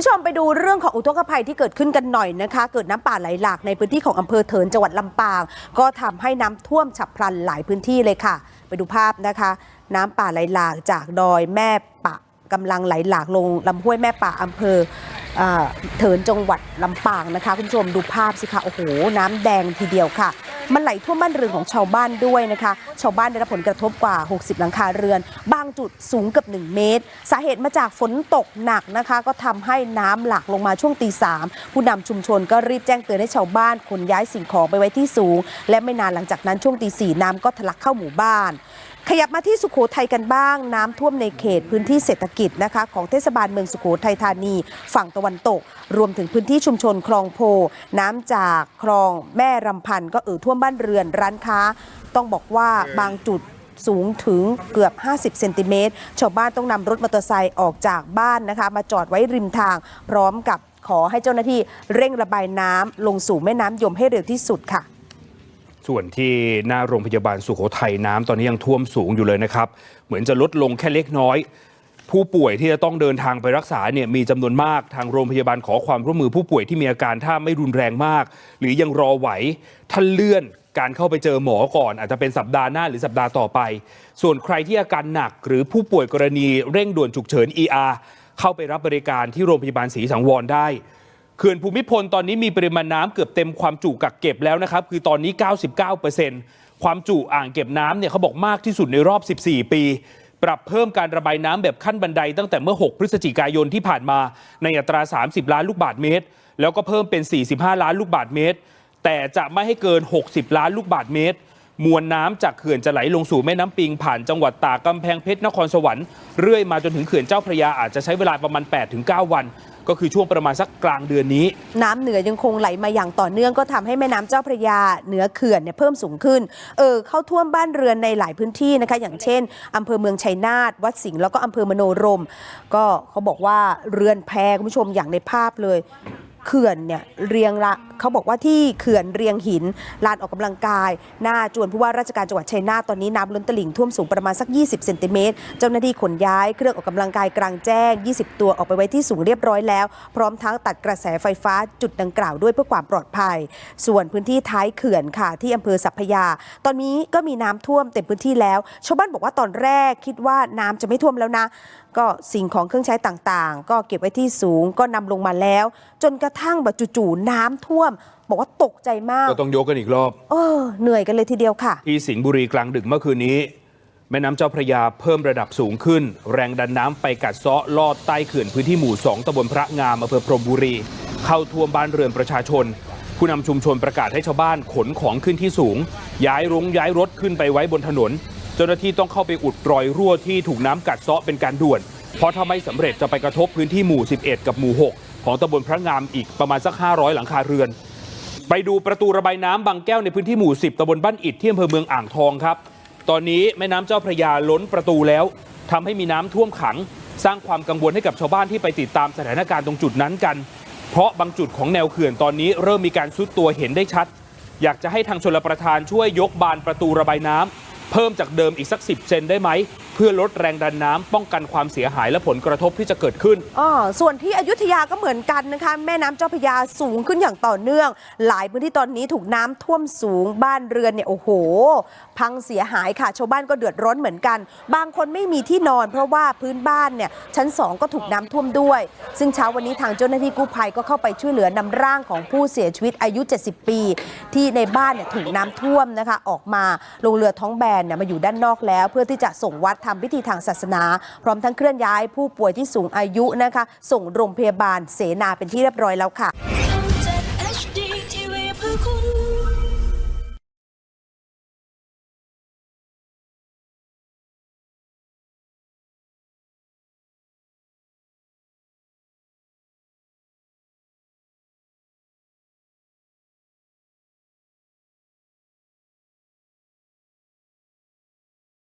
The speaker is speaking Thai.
ผู้ชมไปดูเรื่องของอุทกภัยที่เกิดขึ้นกันหน่อยนะคะ เกิดน้ำป่าไหลหลากในพื้นที่ของอำเภอเถินจังหวัดลำปาง ก็ทำให้น้ำท่วมฉับพลันหลายพื้นที่เลยค่ะ ไปดูภาพนะคะ น้ำป่าไหลหลากจากดอยแม่ปะกำลังไหลหลากลงลำห้วยแม่ป่าอำเภอเอ่อเถินจังหวัดลำปางนะคะ คุณผู้ชมดูภาพสิคะโอ้โหน้ำแดงทีเดียวค่ะ มันไหลท่วมบ้านเรือนของชาวบ้านด้วยนะคะ ชาวบ้านได้รับผลกระทบกว่า 60 หลังคาเรือน บางจุดสูงเกือบ1 เมตร สาเหตุมาจากฝนตกหนักนะคะ ก็ทำให้น้ำหลากลงมาช่วงตีสามผู้นำชุมชนก็รีบแจ้งเตือนให้ชาวบ้านขนย้ายสิ่งของไปไว้ที่สูง และไม่นานหลังจากนั้นช่วงตีสี่น้ำก็ทะลักเข้าหมู่บ้าน ขยับมาที่สุโขทัยกันบ้าง น้ำท่วมในเขตพื้นที่เศรษฐกิจนะคะของเทศบาลเมืองสุโขทัยธานี ฝั่งตะวันตก รวมถึงพื้นที่ชุมชนคลองโพ น้ำจากคลองแม่รำพันก็เอ่อท่วมบ้านเรือนร้านค้า ต้องบอกว่าบางจุดสูงถึงเกือบ 50 เซนติเมตร ชาวบ้านต้องนำรถมอเตอร์ไซค์ออกจากบ้านนะคะ มาจอดไว้ริมทาง พร้อมกับขอให้เจ้าหน้าที่เร่งระบายน้ำลงสู่แม่น้ำยมให้เร็วที่สุดค่ะ ส่วนที่หน้าโรงพยาบาลสุโขทัยน้ำตอนนี้ยังท่วมสูงอยู่เลยนะครับ เหมือนจะลดลงแค่เล็กน้อย ผู้ป่วยที่จะต้องเดินทางไปรักษาเนี่ยมีจำนวนมากทางโรงพยาบาลขอความร่วมมือผู้ป่วยที่มีอาการถ้าไม่รุนแรงมาก หรือยังรอไหวท่านเลื่อนการเข้าไปเจอหมอก่อน อาจจะเป็นสัปดาห์หน้าหรือสัปดาห์ต่อไป ส่วนใครที่อาการหนักหรือผู้ป่วยกรณีเร่งด่วนฉุกเฉิน ER เข้าไปรับบริการที่โรงพยาบาลศรีสังวรได้ เขื่อนภูมิพลตอนนี้มีปริมาณน้ำเกือบเต็มความจุกักเก็บแล้วนะครับ คือตอนนี้ 99%ความจุอ่างเก็บน้ำเนี่ยเขาบอกมากที่สุดในรอบ 14 ปี ปรับเพิ่มการระบายน้ำแบบขั้นบันไดตั้งแต่เมื่อ 6 พฤศจิกายนที่ผ่านมาในอัตรา 30 ล้านลูกบาทเมตร แล้วก็เพิ่มเป็น 45 ล้านลูกบาทเมตร แต่จะไม่ให้เกิน 60 ล้านลูกบาทเมตร มวลน้ำจากเขื่อนจะไหลลงสู่แม่น้ำปิง ผ่านจังหวัดตากกำแพงเพชรนครสวรรค์เรื่อยมาจนถึงเขื่อนเจ้าพระยาอาจจะใช้เวลาประมาณ 8-9 วัน ก็คือช่วงประมาณสักกลางเดือนนี้ น้ำเหนือยังคงไหลมาอย่างต่อเนื่องก็ทำให้แม่น้ำเจ้าพระยาเหนือเขื่อนเนี่ยเพิ่มสูงขึ้น เออเข้าท่วมบ้านเรือนในหลายพื้นที่นะคะ อย่างเช่นอำเภอเมืองชัยนาทวัดสิงห์แล้วก็อำเภอมโนรม ก็เขาบอกว่าเรือนแพคุณผู้ชมอย่างในภาพเลย เขื่อนเนี่ยเรียงละเขาบอกว่าที่เขื่อนเรียงหินลานออกกำลังกาย หน้าจวนผู้ว่าราชการจังหวัดชัยนาทตอนนี้น้ำล้นตลิ่งท่วมสูงประมาณสัก 20 เซนติเมตร เจ้าหน้าที่ขนย้ายเครื่องออกกำลังกายกลางแจ้ง 20 ตัวออกไปไว้ที่สูงเรียบร้อยแล้ว พร้อมทั้งตัดกระแสไฟฟ้าจุดดังกล่าวด้วยเพื่อความปลอดภัย ส่วนพื้นที่ท้ายเขื่อนค่ะที่อำเภอสัพยา ตอนนี้ก็มีน้ำท่วมเต็มพื้นที่แล้ว ชาวบ้านบอกว่าตอนแรกคิดว่าน้ำจะไม่ท่วมแล้วนะ ก็สิ่งของเครื่องใช้ต่างๆ ก็เก็บไว้ที่สูงก็นำลงมาแล้ว จนกระทั่งแบบจู่ๆน้ำท่วม บอกว่าตกใจมาก ก็ต้องยกกันอีกรอบ เออ เหนื่อยกันเลยทีเดียวค่ะ ที่สิงห์บุรีกลางดึกเมื่อคืนนี้ แม่น้ำเจ้าพระยาเพิ่มระดับสูงขึ้น แรงดันน้ำไปกัดเซาะลอดใต้เขื่อนพื้นที่หมู่ 2ตำบลพระงามอำเภอพรหมบุรี เข้าท่วมบ้านเรือนประชาชน ผู้นำชุมชนประกาศให้ชาวบ้านขนของขึ้นที่สูง ย้ายรงย้ายรถขึ้นไปไว้บนถนน เจ้าหน้าที่ต้องเข้าไปอุดรอยรั่วที่ถูกน้ำกัดเซาะเป็นการด่วน เพราะถ้าไม่สำเร็จจะไปกระทบพื้นที่หมู่ 11 กับหมู่ 6 ของตำบลพระงามอีกประมาณสัก 500 หลังคาเรือน ไปดูประตูระบายน้ำบางแก้วในพื้นที่หมู่ 10ตำบลบ้านอิดที่อำเภอเมืองอ่างทองครับ ตอนนี้แม่น้ำเจ้าพระยาล้นประตูแล้วทำให้มีน้ำท่วมขัง สร้างความกังวลให้กับชาวบ้านที่ไปติดตามสถานการณ์ตรงจุดนั้นกัน เพราะบางจุดของแนวเขื่อนตอนนี้เริ่มมีการซุดตัวเห็นได้ชัด อยากจะให้ทางชลประทานช่วยยกบานประตูระบายน้ำเพิ่มจากเดิมอีกสัก 10 เซนได้ไหม พื่อลดแรงดันน้ำป้องกันความเสียหายและผลกระทบที่จะเกิดขึ้น อ๋อส่วนที่อยุธยาก็เหมือนกันนะคะ แม่น้ำเจ้าพระยาสูงขึ้นอย่างต่อเนื่อง หลายพื้นที่ตอนนี้ถูกน้ำท่วมสูงบ้านเรือนเนี่ยโอ้โห พังเสียหายค่ะ ชาวบ้านก็เดือดร้อนเหมือนกัน บางคนไม่มีที่นอน เพราะว่าพื้นบ้านเนี่ยชั้น 2 ก็ถูกน้ำท่วมด้วย ซึ่งเช้าวันนี้ทางเจ้าหน้าที่กู้ภัยก็เข้าไปช่วยเหลือนำร่างของผู้เสียชีวิตอายุ 70 ปี ที่ในบ้านเนี่ยถูกน้ำท่วมนะคะ ออกมาลงเรือท้องแบนเนี่ยมาอยู่ด้านนอกแล้ว เพื่อที่จะส่งวัดทำพิธีทางศาสนา พร้อมทั้งเคลื่อนย้ายผู้ป่วยที่สูงอายุนะคะ ส่งโรงพยาบาลเสนาเป็นที่เรียบร้อยแล้วค่ะ